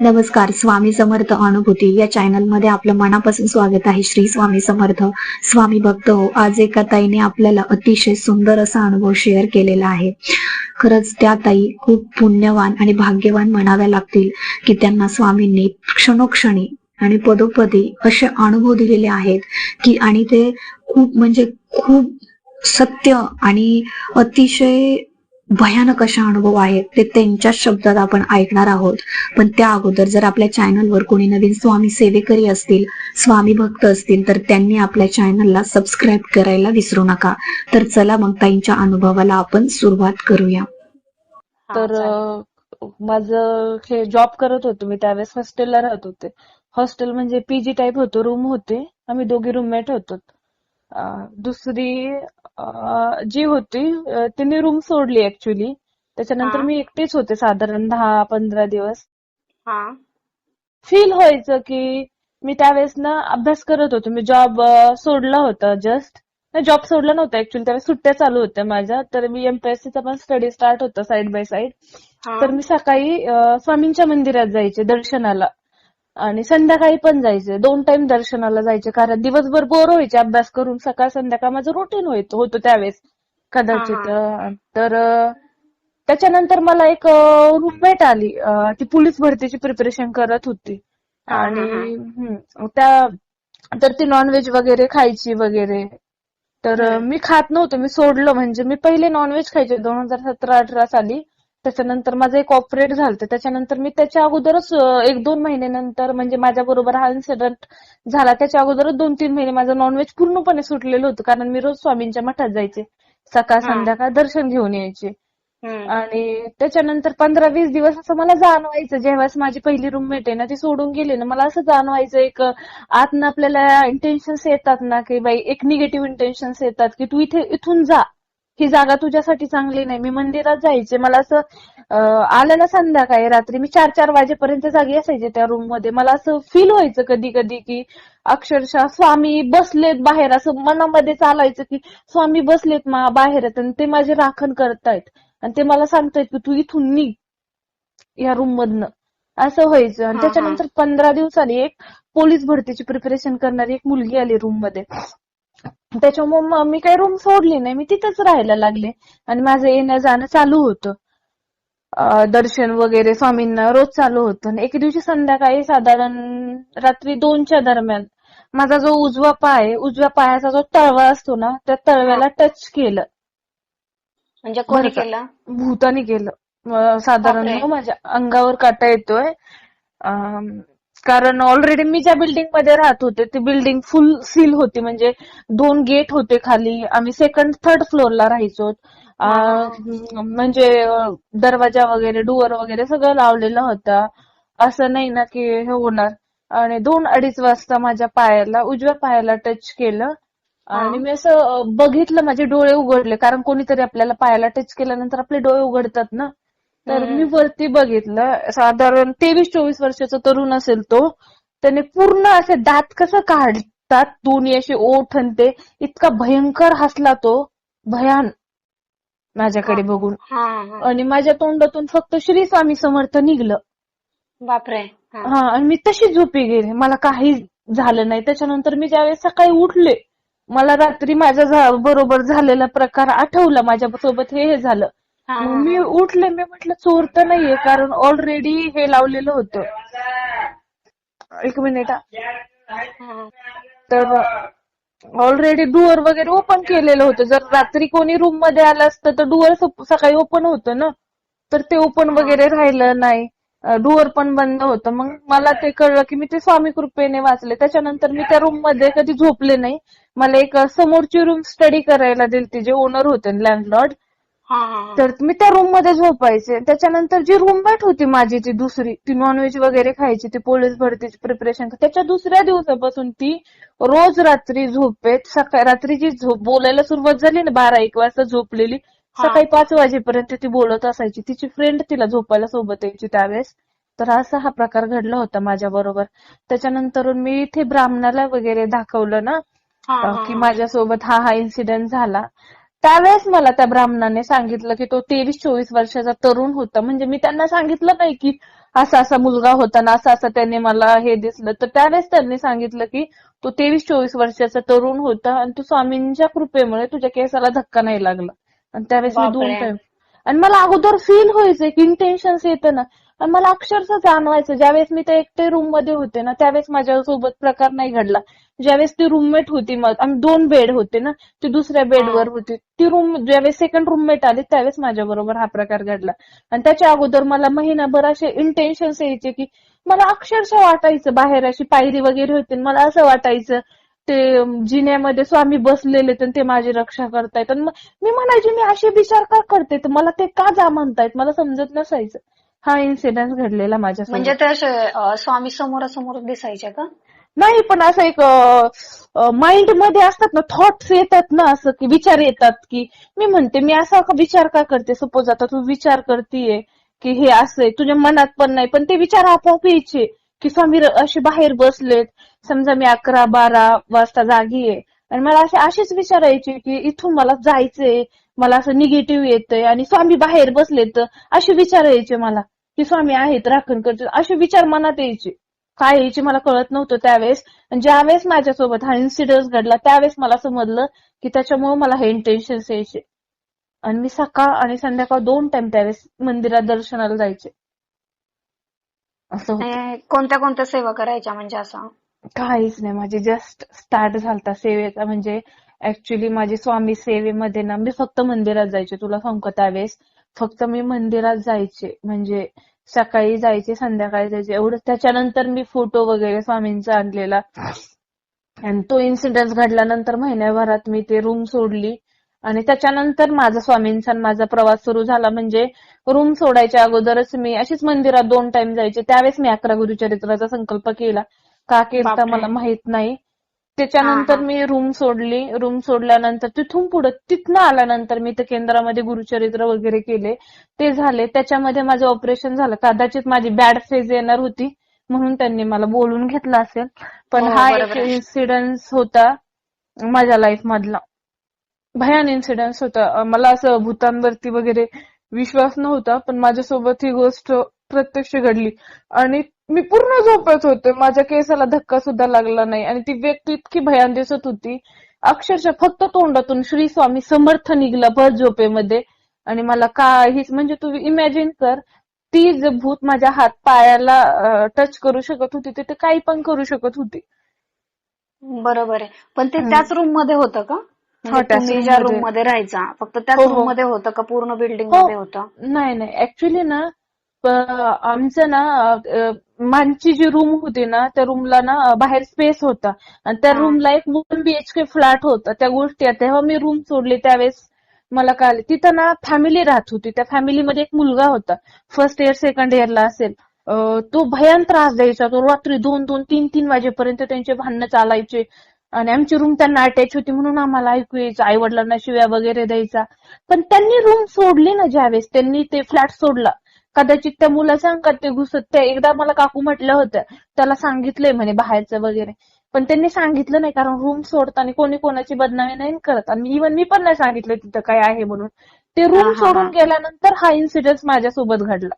नमस्कार स्वामी समर्थ अनुभूती. या चॅनलमध्ये आपलं मनापासून स्वागत आहे. श्री स्वामी समर्थ स्वामी भक्त हो. आज एका ताईने आपल्याला अतिशय सुंदर असा अनुभव शेअर केलेला आहे. खरंच त्या ताई खूप पुण्यवान आणि भाग्यवान म्हणाव्या लागतील की त्यांना स्वामींनी क्षणोक्षणी आणि पदोपदी असे अनुभव दिलेले आहेत की आणि ते खूप म्हणजे खूप सत्य आणि अतिशय भयानक असे अनुभव आहेत ते त्यांच्याच शब्दात आपण ऐकणार आहोत. पण त्या अगोदर जर आपल्या चॅनलवर कोणी नवीन स्वामी सेवेकरी असतील स्वामी भक्त असतील तर त्यांनी आपल्या चॅनलला सबस्क्राईब करायला विसरू नका. तर चला मग ताईंच्या अनुभवाला आपण सुरुवात करूया. तर माझं हे जॉब करत होतो मी त्यावेळेस हॉस्टेलला राहत होते. हॉस्टेल म्हणजे पीजी टाईप होतो रूम होते. आम्ही दोघी रूममेट होतो. दुसरी जी होती तिने रूम सोडली ऍक्च्युली त्याच्यानंतर. मी एकटीच होते साधारण दहा पंधरा दिवस. हा. फील व्हायचं की मी त्यावेळेस ना अभ्यास करत होतो. मी जॉब सोडला होता जस्ट जॉब सोडला नव्हता ऍक्च्युली त्यावेळेस सुट्ट्या चालू होत्या माझ्या. तर मी एमपीएससी चा पण स्टडी स्टार्ट होता साइड बाय साइड हा. तर मी सकाळी स्वामींच्या मंदिरात जायचे दर्शनाला. आणि संध्याकाळी पण जायचे. दोन टाइम दर्शनाला जायचे. कारण दिवसभर बोर व्हायचे. अभ्यास करून सकाळ संध्याकाळ माझं रुटीन होत होतं त्यावेळेस. कदाचित तर त्याच्यानंतर मला एक रूममेट आली. ती पोलीस भरतीची प्रिपरेशन करत होती. आणि त्या तर ती नॉनव्हेज वगैरे खायची वगैरे. तर. मी खात नव्हते. मी सोडलं. म्हणजे मी पहिले नॉनव्हेज खायचे. दोन हजार सतरा अठरा साली. त्याच्यानंतर माझं एक ऑपरेट झालं त्याच्यानंतर मी त्याच्या अगोदरच एक दोन महिन्यानंतर म्हणजे माझ्या बरोबर हा इन्सिडेंट झाला. त्याच्या अगोदरच दोन तीन महिने माझं नॉनव्हेज पूर्णपणे सुटलेलं होतं. कारण मी रोज स्वामींच्या मठात जायचे. सकाळ. संध्याकाळ दर्शन घेऊन यायचे. आणि त्याच्यानंतर पंधरा वीस दिवस असं मला जाणवायचं. जेव्हाच माझी पहिली रूममेट आहे ना ती सोडून गेली ना मला असं जाणवायचं एक आतनं आपल्याला इंटेन्शन्स येतात ना की बाई एक निगेटिव्ह इंटेन्शन्स येतात की तू इथे इथून जा. ही जागा तुझ्यासाठी चांगली नाही. मी मंदिरात जायचे. मला असं आलं ना संध्याकाळी रात्री मी चार चार वाजेपर्यंत जागी असायचे त्या रूममध्ये. मला असं फील व्हायचं कधी कधी की अक्षरशः स्वामी बसलेत बाहेर. असं मनामध्ये चालायचं की स्वामी बसलेत मा बाहेर आणि ते माझे राखण करतायत. आणि ते मला सांगतायत की तू इथून निघ या रूम मधनं. असं व्हायचं. आणि. त्याच्यानंतर पंधरा दिवसांनी एक पोलीस भरतीची प्रिपरेशन करणारी एक मुलगी आली रूममध्ये. त्याच्यामुळे मग मी काही रूम सोडली नाही. मी तिथेच राहायला लागले. आणि माझं येणं जाणं चालू होतं. दर्शन वगैरे स्वामींना रोज चालू होतं. आणि एके दिवशी संध्याकाळी साधारण रात्री दोनच्या दरम्यान माझा जो उजवा पाय उजव्या पायाचा जो तळवा असतो ना त्या तळव्याला टच केलं. म्हणजे कोणी? केलं? भूतानी केलं. साधारण माझ्या अंगावर काटा येतोय. कारण ऑलरेडी मी ज्या बिल्डिंगमध्ये राहत होते ती बिल्डिंग फुल सील होती. म्हणजे दोन गेट होते खाली. आम्ही सेकंड थर्ड फ्लोअरला राहायचो. म्हणजे दरवाजा वगैरे डुअर वगैरे सगळं लावलेलं होतं. असं नाही ना की हे होणार. आणि दोन अडीच वाजता माझ्या पायाला उजव्या पायाला टच केलं. आणि. मी असं बघितलं माझे डोळे उघडले. कारण कोणीतरी आपल्याला पायाला टच केल्यानंतर आपले डोळे उघडतात ना. तर. मी वरती बघितलं. साधारण तेवीस चोवीस वर्षाचा तरुण असेल तो. त्याने पूर्ण असे दात कसं काढतात दोन्ही असे ओठ आणि ते इतका भयंकर हसला तो. भयान माझ्याकडे. बघून. आणि माझ्या तोंडातून फक्त श्री स्वामी समर्थ निघलं. बापरे. हा. आणि मी तशी झोपी गेले. मला काही झालं नाही. त्याच्यानंतर मी ज्यावेळेस सकाळी उठले मला रात्री माझ्या बरोबर झालेला प्रकार आठवला. माझ्या सोबत हे हे झालं. मी. उठले मी म्हटलं चोर तर नाहीये कारण ऑलरेडी हे लावलेलं होतं. एक मिनिट हा. तर ऑलरेडी डुअर वगैरे ओपन केलेलं होतं. जर रात्री कोणी रूममध्ये आलं असतं तर डुअर सकाळी ओपन होतं ना. तर ते ओपन वगैरे राहिलं नाही. डुअर पण बंद होतं. मग मला ते कळलं की मी ते स्वामी कृपेने वाचले. त्याच्यानंतर मी त्या रूममध्ये कधी झोपले नाही. मला एक समोरची रूम स्टडी करायला दिली जे ओनर होते लँडलॉर्ड. तर मी त्या रूममध्ये झोपायचे. त्याच्यानंतर जी रूममेट होती माझी ती दुसरी ती नॉनव्हेज वगैरे खायची ती पोलीस भरतीची प्रिपरेशन त्याच्या दुसऱ्या दिवसापासून ती रोज रात्री झोपेत सकाळी रात्रीची झोप बोलायला सुरुवात झाली ना बारा एक वाजता झोपलेली. सकाळी पाच वाजेपर्यंत ती बोलत असायची. तिची फ्रेंड तिला झोपायला सोबत यायची त्यावेळेस. तर असा हा प्रकार घडला होता माझ्या बरोबर. त्याच्यानंतर मी इथे ब्राह्मणाला वगैरे दाखवलं ना की. माझ्यासोबत हा हा इन्सिडेंट झाला. त्यावेळेस मला त्या ब्राह्मणाने सांगितलं की तो तेवीस चोवीस वर्षाचा तरुण होता. म्हणजे मी त्यांना सांगितलं नाही की असा असा मुलगा होता ना असं असं त्यांनी मला हे दिसलं. तर त्यावेळेस त्यांनी सांगितलं की तो तेवीस चोवीस वर्षाचा तरुण होता आणि तू स्वामींच्या कृपेमुळे तुझ्या केसाला धक्का नाही लागला. आणि त्यावेळेस मी दोन. टाइम आणि मला अगोदर फील व्हायचं की इंटेन्शन्स येतं ना. आणि मला अक्षरशः जाणवायचं ज्यावेळेस मी त्या एकटे रूममध्ये होते ना त्यावेळेस माझ्यासोबत प्रकार नाही घडला. ज्यावेळेस ती रूममेट होती मग आम्ही दोन बेड होते ना ती दुसऱ्या बेडवर होती. ती रूम ज्यावेळेस सेकंड रूममेट आली त्यावेळेस माझ्या बरोबर हा प्रकार घडला. आणि त्याच्या अगोदर मला महिनाभर असे इंटेन्शन्स यायचे की मला अक्षरशः वाटायचं बाहेर अशी पायरी वगैरे होती आणि मला असं वाटायचं ते जिन्यामध्ये स्वामी बसलेले ते माझी रक्षा करतायत. आणि मी म्हणायचे मी असे विचार का करते? तर मला ते का जा म्हणतायत? मला समजत नसायचं. हा इन्सिडेंट घडलेला माझ्या म्हणजे ते स्वामी समोरासमोर दिसायचे का? नाही पण असं एक माइंडमध्ये असतात ना थॉट्स येतात ना असं की विचार येतात की मी म्हणते मी असा का विचार का करते? सपोज आता तू विचार करतीये की हे असंय तुझ्या मनात पण नाही पण ते विचार आपोआप यायचे की स्वामी असे बाहेर बसलेत समजा मी अकरा बारा वाजता जागी आहे आणि मला असे असेच विचार यायचे की इथून मला जायचंय मला असं निगेटिव्ह येतंय आणि स्वामी बाहेर बसलेत असे विचार यायचे मला की स्वामी आहेत राखण करतील असे विचार मनात यायचे. काय यायचे मला कळत नव्हतं त्यावेळेस. ज्यावेळेस माझ्यासोबत हा इन्सिडेंट घडला त्यावेळेस मला समजलं की त्याच्यामुळे मला हे इंटेन्शन्स यायचे. आणि मी सकाळ आणि संध्याकाळ दोन टाइम त्यावेळेस मंदिरात दर्शनाला जायचे. असं कोणत्या कोणत्या सेवा करायच्या म्हणजे असं? काहीच नाही. माझी जस्ट स्टार्ट झालता सेवेचा. म्हणजे ऍक्च्युली माझी स्वामी सेवेमध्ये ना मी फक्त मंदिरात जायचे. तुला सांगू का त्यावेळेस? फक्त मी मंदिरात जायचे. म्हणजे सकाळी जायचे संध्याकाळी जायचे. एवढं त्याच्यानंतर मी फोटो वगैरे स्वामींचा आणलेला. आणि तो इन्सिडेंट घडल्यानंतर महिन्याभरात मी ते रूम सोडली. आणि त्याच्यानंतर माझा स्वामींचा आणि माझा प्रवास सुरू झाला. म्हणजे रूम सोडायच्या अगोदरच मी अशीच मंदिरात दोन टाइम जायचे. त्यावेळेस मी अकरा गुरुचरित्राचा संकल्प केला. का केला. मला माहीत नाही. त्याच्यानंतर. मी रूम सोडली. रूम सोडल्यानंतर तिथून पुढे तिथनं आल्यानंतर मी त्या केंद्रामध्ये गुरुचरित्र वगैरे केले. ते झाले. त्याच्यामध्ये माझं ऑपरेशन झालं. कदाचित माझी बॅड फेज येणार होती म्हणून त्यांनी मला बोलून घेतलं असेल. पण हो, हा एक. इन्सिडन्स होता माझ्या लाईफ मधला. भयान इन्सिडेंट होता. मला असं भूतांवरती वगैरे विश्वास नव्हता पण माझ्यासोबत ही गोष्ट प्रत्यक्ष घडली. आणि मी पूर्ण झोपत होते माझ्या केसाला धक्का सुद्धा लागला नाही आणि ती व्यक्ती इतकी भयान दिसत होती अक्षरशः फक्त तोंडातून श्री स्वामी समर्थ निघला भर झोपेमध्ये आणि मला काहीच म्हणजे तू इमॅजिन कर ती ज भूत माझ्या हात पायाला टच करू शकत होती ते काही पण करू शकत होती बरोबर आहे पण ते. त्याच रूममध्ये होतं का म्हणजे तुम्ही room ज्या. रूममध्ये राहायचा फक्त त्याच हो, हो. रूममध्ये होतं का पूर्ण बिल्डिंग हो. मध्ये होतं नाही नाही ऍक्च्युली ना आमचं ना मागची जी रूम होती ना त्या रूमला ना बाहेर स्पेस होता. आणि त्या. रूमला एक वन बीएचके फ्लॅट होता. त्या गोष्टी. तेव्हा मी रूम सोडली. त्यावेळेस मला कळाले. तिथं ना फॅमिली राहत होती. त्या फॅमिलीमध्ये एक मुलगा होता. फर्स्ट इयर सेकंड इयरला असेल. तो भयान त्रास द्यायचा. तो रात्री दोन दोन तीन तीन वाजेपर्यंत त्यांचे भांडणं चालायचे. आणि आमची रूम त्यांना अटॅच होती म्हणून आम्हाला ऐकू यायचं. आई वडिलांना शिव्या वगैरे द्यायचा. पण त्यांनी रूम सोडली ना ज्यावेळेस. त्यांनी ते फ्लॅट सोडला. कदाचित त्या मुलाच्या अंगात ते घुसत. त्या एकदा मला काकू म्हटल्या होत्या त्याला सांगितलंय म्हणे बाहेरचं वगैरे. पण त्यांनी सांगितलं नाही कारण रूम सोडताना कोणी कोणाची बदनामी नाही करत. आणि इव्हन मी पण नाही सांगितलं तिथं काय आहे म्हणून. ते रूम सोडून. गेल्यानंतर हा इन्सिडेंट माझ्यासोबत घडला.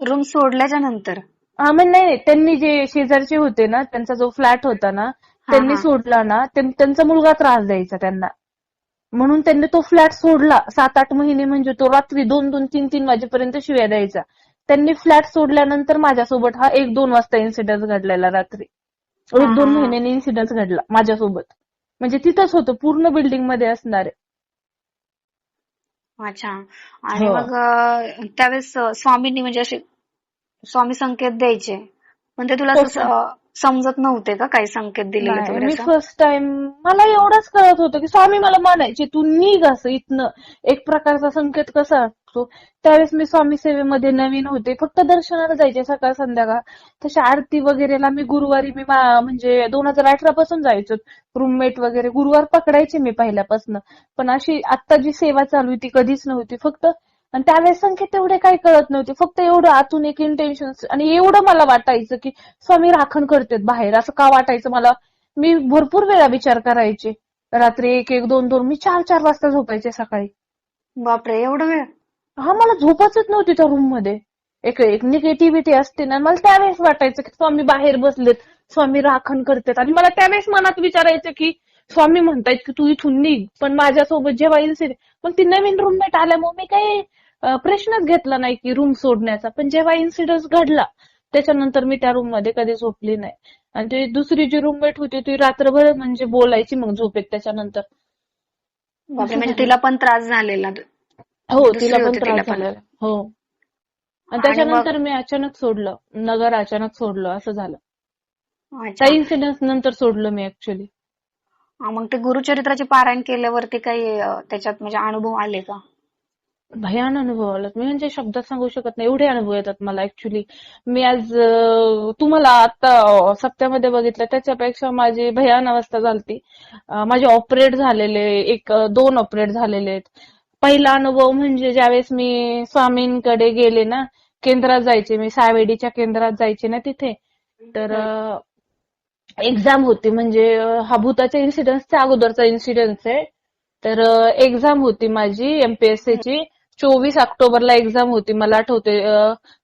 रूम सोडल्याच्या नंतर? हा म्हणजे नाही त्यांनी जे शेजारचे होते ना त्यांचा जो फ्लॅट होता ना त्यांनी. सोडला ना त्यां- त्यांचा मुलगा त्रास द्यायचा त्यांना. म्हणून त्यांनी तो फ्लॅट सोडला. सात आठ महिने म्हणजे तो रात्री दोन दोन तीन तीन वाजेपर्यंत शिव्या द्यायचा. त्यांनी फ्लॅट सोडल्यानंतर माझ्यासोबत हा एक दोन वाजता इन्सिडेंट घडलेला रात्री. एक दोन. महिन्यांनी इन्सिडेंट घडला माझ्यासोबत. म्हणजे तिथंच होतं पूर्ण बिल्डिंगमध्ये असणारे. अच्छा. आणि. मग त्यावेळेस स्वामींनी म्हणजे असे स्वामी संकेत द्यायचे. पण ते तुला हो, समजत नव्हते का काही संकेत वगैरे मी? फर्स्ट टाइम मला एवढंच कळत होतं की स्वामी मला म्हणायचे तू निघ असं इथनं. एक प्रकारचा संकेत कसा असतो? त्यावेळेस मी स्वामी सेवेमध्ये नवीन होते. फक्त दर्शनाला जायचे सकाळ संध्याकाळ. तशा आरती वगैरेला मी गुरुवारी मी म्हणजे दोन हजार अठरा पासून जायचो. रूममेट वगैरे गुरुवार पकडायचे मी पहिल्यापासून. पण अशी आता जी सेवा चालू आहे ती कधीच नव्हती. फक्त आणि त्यावेळेस संकेत एवढे काही कळत नव्हते. फक्त एवढं आतून एक इंटेन्शन आणि एवढं मला वाटायचं की स्वामी राखण करतेत बाहेर. असं का वाटायचं मला? मी भरपूर वेळा विचार करायचे. रात्री एक एक दोन दोन मी चार चार वाजता झोपायचे सकाळी. बापरे एवढं वेळ? हा मला झोपच नव्हती त्या रूममध्ये. एक एक निगेटिव्हिटी असते ना मला त्यावेळेस वाटायचं की स्वामी बाहेर बसलेत स्वामी राखण करतात. आणि मला त्यावेळेस मनात विचारायचं की स्वामी म्हणतायत की तू इथून निघ पण माझ्यासोबत जेव्हा इन्सिडेंट पण ती नवीन रूममेट आल्यामुळे मी काही प्रश्नच घेतला नाही की रूम सोडण्याचा. पण जेव्हा इन्सिडेंट घडला त्याच्यानंतर मी त्या रूममध्ये कधी झोपली नाही. आणि ती दुसरी जी रूममेट होती ती रात्रभर म्हणजे बोलायची मग झोपेत त्याच्यानंतर. म्हणजे तिला पण त्रास झालेला. हो तिला पण त्रास. झालेला. हो. आणि त्याच्यानंतर मी अचानक सोडलं. नगर अचानक सोडलं असं झालं. त्या इन्सिडेंट नंतर सोडलं मी ऍक्च्युली मग ते गुरुचरित्राचे पारायण केल्यावरती काही त्याच्यात म्हणजे अनुभव आले का? भयान अनुभव आला मी म्हणजे शब्दात सांगू शकत नाही. एवढे अनुभव येतात मला ऍक्च्युली मी आज तुम्हाला आता सप्त्यामध्ये बघितलं त्याच्यापेक्षा माझी भयान अवस्था झालती. माझे ऑपरेट झालेले एक दोन ऑपरेट झालेले आहेत. पहिला अनुभव म्हणजे ज्यावेळेस मी स्वामींकडे गेले ना केंद्रात जायचे मी सावेडीच्या केंद्रात जायचे ना तिथे तर एक्झाम होती म्हणजे हा भूताच्या इन्सिडन्सच्या अगोदरचा इन्सिडन्स आहे. तर एक्झाम होती माझी एमपीएससी ची. चोवीस ऑक्टोबरला एक्झाम होती. मला आठवते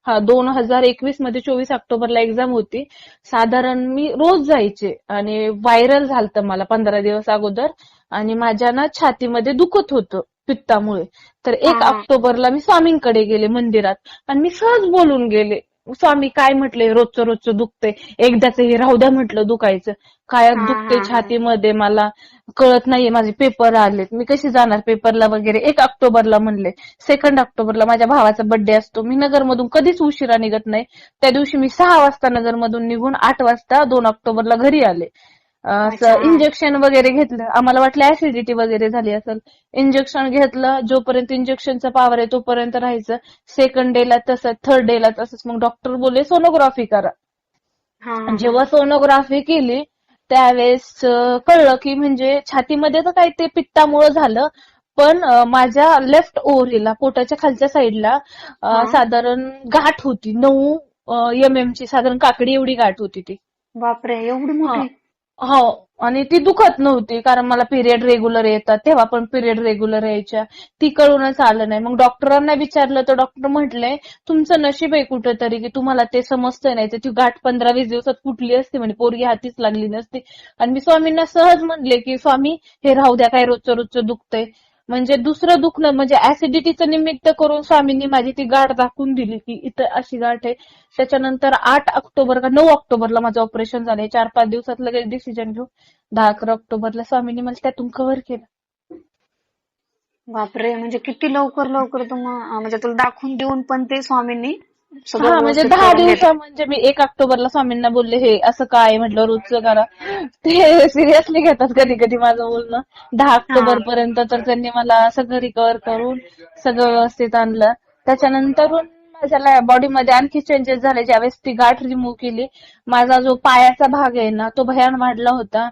हा दोन हजार एकवीसमध्ये चोवीस ऑक्टोबरला एक्झाम होती. साधारण मी रोज जायचे आणि व्हायरल झालतं मला पंधरा दिवस अगोदर. आणि माझ्या ना छातीमध्ये दुखत होतं पित्तामुळे. तर एक. ऑक्टोबरला मी स्वामींकडे गेले मंदिरात. आणि मी सहज बोलून गेले. स्वामी काय म्हटले? रोजचं रोजचं दुखतंय. एकदाच हे राहू द्या म्हटलं दुखायचं. काय दुखते. छातीमध्ये मला. कळत नाहीये माझे पेपर आलेत. मी कशी जाणार पेपरला वगैरे? एक ऑक्टोबरला म्हणले. सेकंड ऑक्टोबरला माझ्या भावाचा बर्थडे असतो. मी नगरमधून कधीच उशिरा निघत नाही. त्या दिवशी मी सहा वाजता नगरमधून निघून आठ वाजता दोन ऑक्टोबरला घरी आले. अच्छा. इंजेक्शन वगैरे घेतलं. आम्हाला वाटलं ऍसिडिटी वगैरे झाली असेल. इंजेक्शन घेतलं जोपर्यंत इंजेक्शनचा पावर आहे तोपर्यंत राहायचं. सेकंड डेला तसंच थर्ड डेला तसंच. मग डॉक्टर बोलले सोनोग्राफी करा. जेव्हा सोनोग्राफी केली त्यावेळेस कळलं की म्हणजे छातीमध्ये तर काही ते पित्तामुळं झालं पण माझ्या लेफ्ट ओव्हरीला पोटाच्या खालच्या साईडला. साधारण गाठ होती. नऊ एम एम ची साधारण काकडी एवढी गाठ होती ती. बापरे एवढी मोठी. हो आणि ती दुखत नव्हती कारण मला पिरियड रेग्युलर येतात तेव्हा पण पिरियड रेग्युलर यायच्या. ती कळूनच आलं नाही. मग डॉक्टरांना विचारलं तर डॉक्टर म्हटले तुमचं नशीब आहे कुठेतरी की तुम्हाला ते समजतंय नाही तर ती गाठ पंधरा वीस दिवसात कुठली असते म्हणजे पोरगी हातीच लागली नसती. आणि मी स्वामींना सहज म्हणले की स्वामी हे राहू द्या काय रोजचं रोजचं दुखतंय. म्हणजे दुसरं दुखणं म्हणजे ऍसिडिटीचं निमित्त करून स्वामींनी माझी ती गाठ दाखवून दिली की इथं अशी गाठ आहे. त्याच्यानंतर आठ ऑक्टोबर का नऊ ऑक्टोबरला माझं ऑपरेशन झालंय. चार पाच दिवसात लगेच डिसिजन घेऊन दहा अकरा ऑक्टोबरला स्वामींनी मला त्यातून कव्हर केलं. बापरे म्हणजे किती लवकर लवकर तुम्हाला म्हणजे तुला दाखवून देऊन पण ते स्वामींनी हा म्हणजे दहा. दिवसा म्हणजे मी एक ऑक्टोबरला स्वामींना बोलले हे असं काय? म्हटलं रोजचं करा. ते सिरियसली घेतात कधी कधी माझं बोलणं. दहा ऑक्टोबर पर्यंत तर त्यांनी मला सगळं रिकवर करून सगळं व्यवस्थित आणलं. त्याच्यानंतरून माझ्या बॉडीमध्ये आणखी चेंजेस झाले. ज्यावेळेस ती गाठ रिमूव्ह केली माझा जो पायाचा भाग आहे ना तो भयान वाढला होता.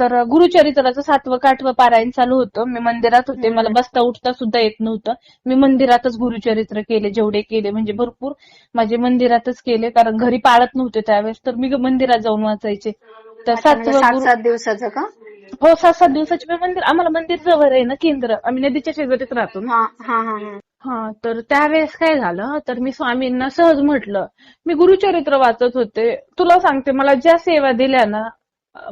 तर गुरुचरित्राचं सातवं का आठवं पारायण चालू होतं. मी मंदिरात होते. मला बसता उठता सुद्धा येत नव्हतं. मी मंदिरातच गुरुचरित्र केले जेवढे केले. म्हणजे भरपूर माझे मंदिरातच केले कारण घरी पाळत नव्हते त्यावेळेस. तर मी मंदिरात जाऊन वाचायचे. तर म्हणजे सातवं सात सात दिवसाचं का? हो सात सात दिवसाचे मी मंदिर आम्हाला मंदिर जवळ आहे ना केंद्र. आम्ही नदीच्या शेजारीच राहतो. हा तर त्यावेळेस काय झालं? तर मी स्वामींना सहज म्हटलं मी गुरुचरित्र वाचत होते. तुला सांगते मला ज्या सेवा दिल्या ना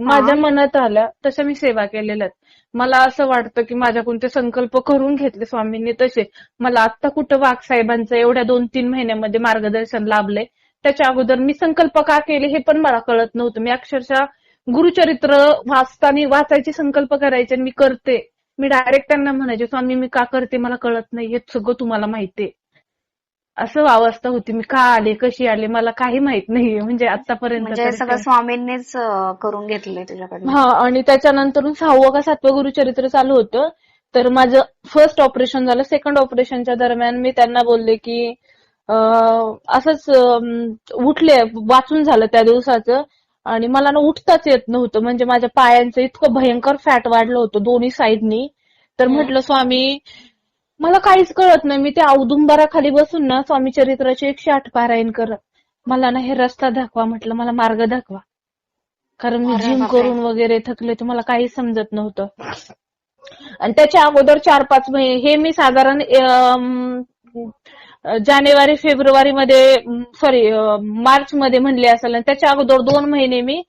माझ्या मनात आल्या तशा मी सेवा केलेल्या आहेत मला असं वाटतं की माझ्याकडून ते संकल्प करून घेतले स्वामींनी तसे. मला आत्ता कुठं वाघ साहेबांचं एवढ्या दोन तीन महिन्यामध्ये मार्गदर्शन लाभलंय त्याच्या अगोदर मी संकल्प का केले हे पण मला कळत नव्हतं. मी अक्षरशः गुरुचरित्र वाचताना वाचायचे संकल्प करायचे आणि मी करते. मी डायरेक्ट त्यांना म्हणायचे स्वामी मी का करते? मला कळत नाही. हे सगळं तुम्हाला माहितीये असं अवस्था होती. मी का आले? कशी आले? मला काही माहीत नाहीये. म्हणजे आतापर्यंत म्हणजे सगळं. स्वामींनीच अं, करून घेतलंय तुझ्याकडनं. हा आणि त्याच्यानंतर सहावं का सातवं गुरुचरित्र चालू होतं. तर माझं फर्स्ट ऑपरेशन झालं. सेकंड ऑपरेशनच्या दरम्यान मी त्यांना बोलले की अं, असंच अं, उठले. वाचून झालं त्या दिवसाचं. आणि मला ना उठताच येत नव्हतं. म्हणजे माझ्या पायांचं इतकं भयंकर फॅट वाढलं होतं दोन्ही साईडनी तर म्हटलं स्वामी मला काहीच कळत नाही. मी त्या औदुंबराखाली बसून ना स्वामी चरित्राचे एकशे आठ पारायण करत मला ना हे रस्ता दाखवा म्हटलं मला मार्ग दाखवा. कारण मी जिम. करून वगैरे थकले तर मला काहीच समजत नव्हतं. आणि त्याच्या अगोदर चार पाच महिने हे मी साधारण जानेवारी फेब्रुवारी मध्ये सॉरी मार्च मध्ये म्हणले असेल आणि त्याच्या अगोदर दोन महिने मी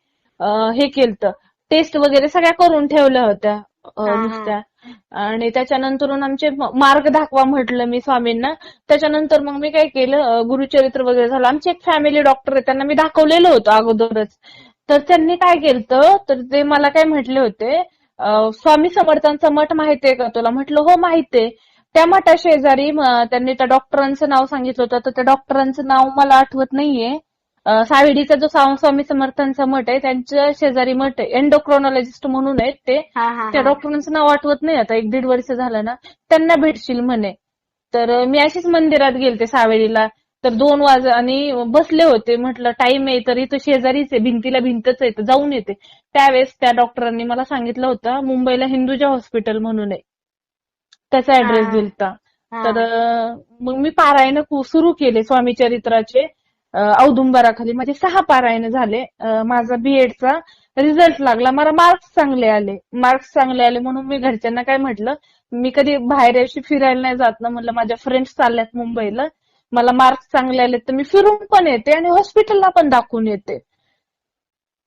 हे केलं टेस्ट वगैरे सगळ्या करून ठेवल्या होत्या. नुसत्या. आणि त्याच्यानंतरून आमचे मार्ग दाखवा म्हटलं मी स्वामींना. त्याच्यानंतर मग मी काय केलं गुरुचरित्र वगैरे झालं. आमची एक फॅमिली डॉक्टर आहे त्यांना मी दाखवलेलं होतं अगोदरच. तर त्यांनी काय केलं तर ते मला काय म्हटले होते स्वामी समर्थांचा मठ माहितीये का तुला? म्हटलं हो माहितीये त्या मठा शेजारी त्यांनी त्या डॉक्टरांचं नाव सांगितलं होतं. तर त्या डॉक्टरांचं नाव मला आठवत नाहीये. सावेडीचा जो स्वामी समर्थांचा मठ आहे त्यांच्या शेजारी मठ आहे. एन्डोक्रोनॉलॉजिस्ट म्हणून आहेत ते. त्या. डॉक्टरांचं नाव आठवत नाही आता एक दीड वर्ष झालं ना. त्यांना भेटशील म्हणे. तर मी अशीच मंदिरात गेलते सावेडीला. तर दोन वाज आणि बसले होते. म्हटलं टाइम आहे तर इथं शेजारीच आहे. भिंतीला भिंतच आहे तर जाऊन येते. त्यावेळेस त्या डॉक्टरांनी मला सांगितलं होतं मुंबईला हिंदुजा हॉस्पिटल म्हणून आहे. त्याचा ऍड्रेस. दिलता. तर मग मी पारायण सुरू केले स्वामी चरित्राचे. औदुंबराखाली माझे सहा पारायण झाले. माझा बीएडचा रिझल्ट लागला. मला मार्क्स चांगले आले. मार्क्स चांगले आले म्हणून मी घरच्यांना काय म्हटलं मी कधी बाहेर अशी फिरायला नाही जात ना म्हटलं माझ्या फ्रेंड्स चालल्यात मुंबईला. मला मार्क्स चांगले आले तर मी फिरून पण येते आणि हॉस्पिटलला पण दाखवून येते.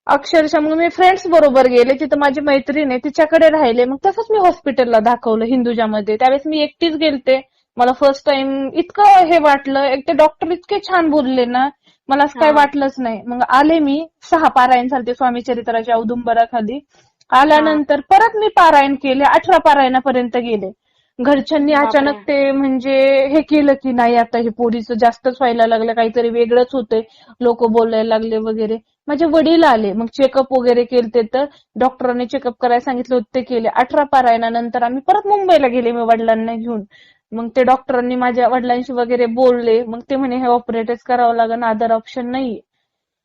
अक्षरशः मग मी फ्रेंड्स बरोबर गेले. तिथं माझी मैत्रीण आहे तिच्याकडे राहिले. मग तसंच मी हॉस्पिटलला दाखवलं हिंदुजामध्ये. त्यावेळेस मी एकटीच गेलते. मला फर्स्ट टाइम इतकं हे वाटलं. एक ते डॉक्टर इतके छान बोलले ना मला असं काय. वाटलंच नाही. मग आले मी सहा पारायण झालते स्वामी चरित्राच्या औदुंबराखाली. आल्यानंतर परत मी पारायण केले अठरा पारायणापर्यंत गेले. घरच्यांनी. अचानक ते म्हणजे हे केलं की नाही आता हे पोरीचं जास्तच व्हायला लागलं काहीतरी वेगळंच होतंय. लोक बोलायला लागले वगैरे. माझे वडील आले मग चेकअप वगैरे केले तर डॉक्टरांनी चेकअप करायला सांगितलं होतं ते केले. अठरा पारायणानंतर आम्ही परत मुंबईला गेले मी वडिलांना घेऊन. मग ते डॉक्टरांनी माझ्या वडिलांशी वगैरे बोलले मग ते म्हणे हे ऑपरेटच करावं लागेल अदर ऑप्शन नाहीये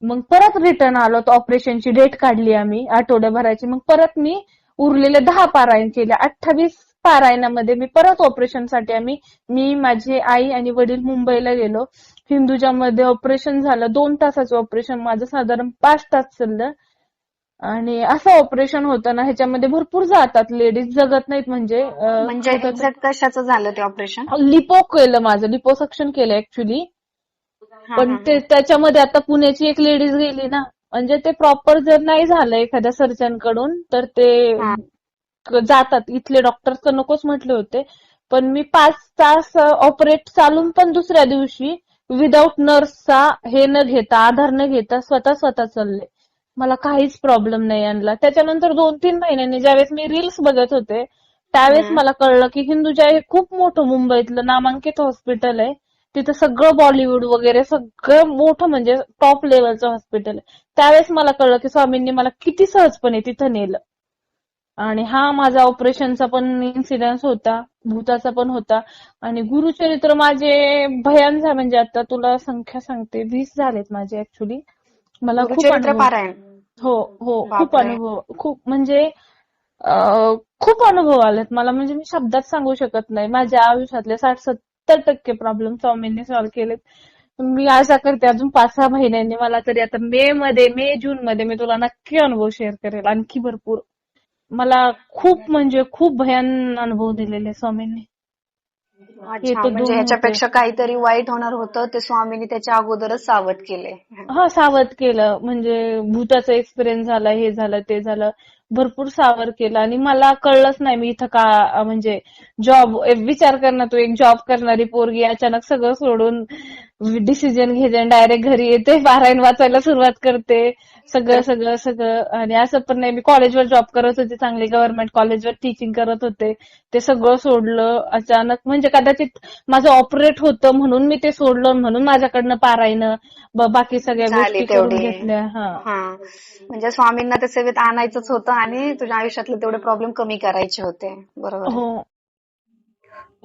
मग परत रिटर्न आलो तर ऑपरेशनची डेट काढली आम्ही आठवड्याभराची मग परत मी उरलेले दहा पारायण केले अठ्ठावीस पारायणामध्ये मी परत ऑपरेशनसाठी आम्ही मी माझी आई आणि वडील मुंबईला गेलो. हिंदुजामध्ये ऑपरेशन झालं दोन तासाचं ऑपरेशन माझं साधारण पाच तास चाललं. आणि असं ऑपरेशन होतं ना ह्याच्यामध्ये भरपूर जातात लेडीज जगत नाहीत म्हणजे म्हणजे एक्झॅक्ट कशाचं झालं ते ऑपरेशन लिपो केलं माझं लिपोसक्शन केलं ऍक्च्युली पण ते त्याच्यामध्ये आता पुण्याची एक लेडीज गेली ना म्हणजे ते प्रॉपर जर नाही झालं एखाद्या सर्जनकडून तर ते जातात. इथले डॉक्टर तर नकोच म्हटले होते. पण मी पाच तास ऑपरेट चालून पण दुसऱ्या दिवशी विदाऊट नर्सचा हे न घेता आधार न घेता स्वतः स्वतः चालले. मला काहीच प्रॉब्लेम नाही आणला. त्याच्यानंतर दोन तीन महिन्यांनी ज्यावेळेस मी रील्स बघत होते त्यावेळेस. मला कळलं की हिंदुजा हे खूप मोठं मुंबईतलं नामांकित हॉस्पिटल आहे. तिथं सगळं बॉलिवूड वगैरे सगळं मोठं म्हणजे टॉप लेवलचं हॉस्पिटल आहे. त्यावेळेस मला कळलं की स्वामींनी मला किती सहजपणे तिथं नेलं. आणि हा माझा ऑपरेशनचा पण इन्सिडेन्स होता भूताचा पण होता. आणि गुरुचरित्र माझे भयान झा- म्हणजे आता तुला संख्या सांगते वीस झालेत माझे ऍक्च्युली मला खूप गुरुचरित्र पारायण. हो हो. खूप बापरे. अनुभव खूप म्हणजे अं, खूप अनुभव आलेत मला. म्हणजे मी शब्दात सांगू शकत नाही. माझ्या आयुष्यातले साठ सत्तर टक्के प्रॉब्लेम स्वामींनी सॉल्व्ह केलेत. मी आशा करते अजून पाच सहा महिन्यांनी मला तरी आता मे मध्ये मे जून मध्ये मी तुला नक्की अनुभव शेअर करेल. आणखी भरपूर. मला खूप म्हणजे खूप भयान अनुभव दिलेले स्वामींनी. अच्छा तर म्हणजे ह्याच्यापेक्षा काहीतरी वाईट होणार होतं ते स्वामींनी त्याच्या अगोदरच सावध केले हा सावध केलं. म्हणजे भूताचा एक्सपिरियन्स झाला हे झालं ते झालं. भरपूर सावध केलं आणि मला कळलंच नाही मी इथं का म्हणजे जॉब विचार कर ना तू एक जॉब करणारी पोरगी अचानक सगळं सोडून डिसिजन घेते डायरेक्ट घरी येते पारायण वाचायला सुरुवात करते सगळं सगळं सगळं. आणि असं पण नाही मी कॉलेजवर जॉब करत होते चांगले गव्हर्नमेंट कॉलेजवर टीचिंग करत होते ते सगळं सोडलं. अचानक म्हणजे कदाचित माझं ऑपरेट होतं म्हणून मी ते सोडलं म्हणून माझ्याकडनं पारायणं बाकी सगळ्या गोष्टी करून. घेतल्या हा. म्हणजे स्वामींना त्या सेवेत आणायचंच होतं आणि तुझ्या आयुष्यातले तेवढे प्रॉब्लेम कमी करायचे होते. बरोबर हो.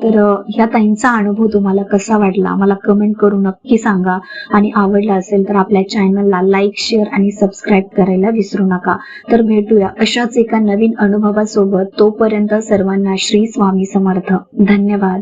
तर ह्या ताईंचा अनुभव तुम्हाला कसा वाटला? मला कमेंट करून नक्की सांगा. आणि आवडला असेल तर आपल्या चॅनलला लाईक शेअर आणि सबस्क्राईब करायला विसरू नका. तर भेटूया अशाच एका नवीन अनुभवासोबत. तोपर्यंत सर्वांना श्री स्वामी समर्थ. धन्यवाद.